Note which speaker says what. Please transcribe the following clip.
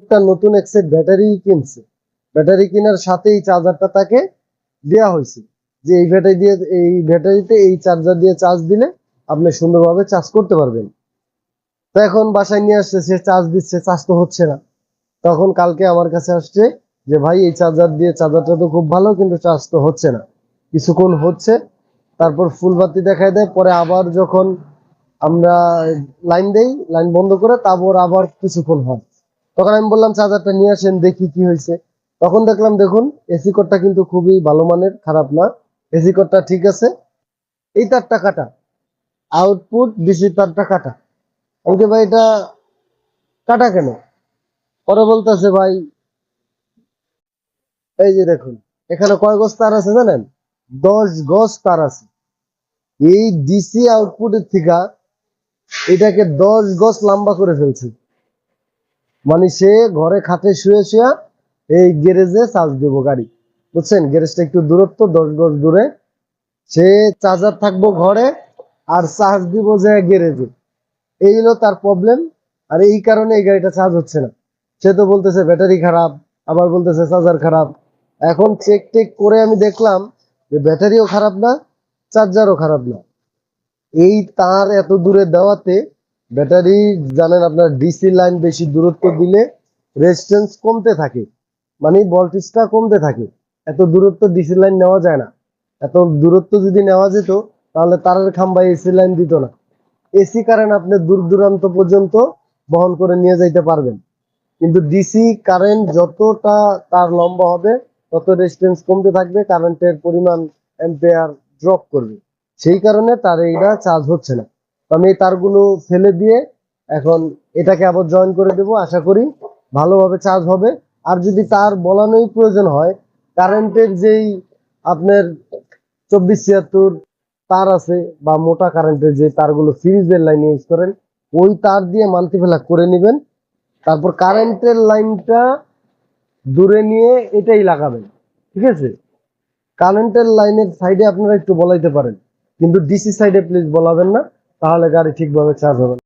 Speaker 1: একটা নতুন এক সেট ব্যাটারি কিনছে। ব্যাটারি কেনার সাথে এই চার্জারটা তাকে দেওয়া হয়েছে। যে এই ব্যাটারি দিয়ে, এই ব্যাটারিতে এই চার্জার দিয়ে চার্জ দিলে আপনি সুন্দরভাবে চার্জ করতে পারবেন। তো এখন বাসায় নিয়ে আসছে, সে চার্জ দিচ্ছে চার্জ তো হচ্ছে না। তখন কালকে আমার কাছে আসছে যে, ভাই, এই চার্জার দিয়ে চার্জারটা তো খুব ভালো, কিন্তু চার্জ তো হচ্ছে না। কিছুক্ষণ হচ্ছে, তারপর ফুল বাতি দেখায় দেয়, পরে আবার যখন আমরা লাইন দেই লাইন বন্ধ করে, তারপর আবার কিছুক্ষণ হয়। তখন আমি বললাম, চার্জারটা নিয়ে আসেন, দেখি কি হয়েছে। তখন দেখলাম, দেখুন এসি কোডটা কিন্তু খুবই ভালো মানের, খারাপ না। এসি কোডটা ঠিক আছে। এই তারটা কাটা। আউটপুট ডিসি তারটা কাটা। আমাকে ভাই, এটা কাটা কেন? পরে বলতেছে, ভাই, এই যে দেখুন, এখানে কয় গজ তার আছে জানেন? দশ গজ তার আছে। এই ডিসি আউটপুটের থেকে এটাকে দশ গজ লম্বা করে ফেলছে। মানে সে ঘরে খাটে শুয়ে শুয়ে এই গ্যারেজে চার্জ দেবো গাড়ি। বুঝছেন? গ্যারেজটা একটু দূরত্ব, দশ গজ দূরে। সে চার্জার থাকব ঘরে আর চার্জ দিব যে গ্যারেজে। এই হলো তার প্রবলেম আর এই কারণে এই গাড়িটা চার্জ হচ্ছে না। সে তো বলতেছে ব্যাটারি খারাপ। আবার বলতেছে চার্জার খারাপ। এখন চেক টেক করে আমি দেখলাম যে ব্যাটারিও খারাপ না চার্জারও খারাপ না। এই তার এত দূরে দেওয়াতে ব্যাটারি, জানেন আপনার ডিসি লাইন বেশি দূরত্ব দিলে রেজিস্ট্যান্স কমতে থাকে। মানে ভোল্টেজটা কমতে থাকে। এত দূরত্ব ডিসি লাইন নেওয়া যায় না। এত দূরত্ব যদি নেওয়া যেত, তাহলে তারের খাম্বায় এসি লাইন দিত না। এসি কারেন্ট আপনি দূর দূরান্ত পর্যন্ত বহন করে নিয়ে যাইতে পারবেন। কিন্তু ডিসি কারেন্ট যতটা তার লম্বা হবে, তত রেজিস্ট্যান্স কমতে থাকবে কারেন্টের পরিমাণ অ্যাম্পেয়ার ড্রপ করবে। সেই কারণে তার এইটা চার্জ হচ্ছে না। আমি এই তারগুলো ফেলে দিয়ে এখন এটাকে আবার জয়েন করে দেব, আশা করি ভালোভাবে চার্জ হবে। আর যদি তার বলানোই প্রয়োজন হয় কারেন্টের যেই আপনার চব্বিশ ছিয়াত্তর তার আছে বা মোটা কারেন্টের যে তারগুলো সিরিজের লাইনে ইউজ করেন, ওই তার দিয়ে মাল্টিপ্লা করে নেবেন। তারপর কারেন্টের লাইনটা দূরে নিয়ে এটাই লাগাবেন, ঠিক আছে? কারেন্টের লাইনের সাইডে আপনারা একটু বলাইতে পারেন, কিন্তু ডিসি সাইডে প্লিজ বলাবেন না। তাহলে গাড়ি ঠিকভাবে চার্জ হবে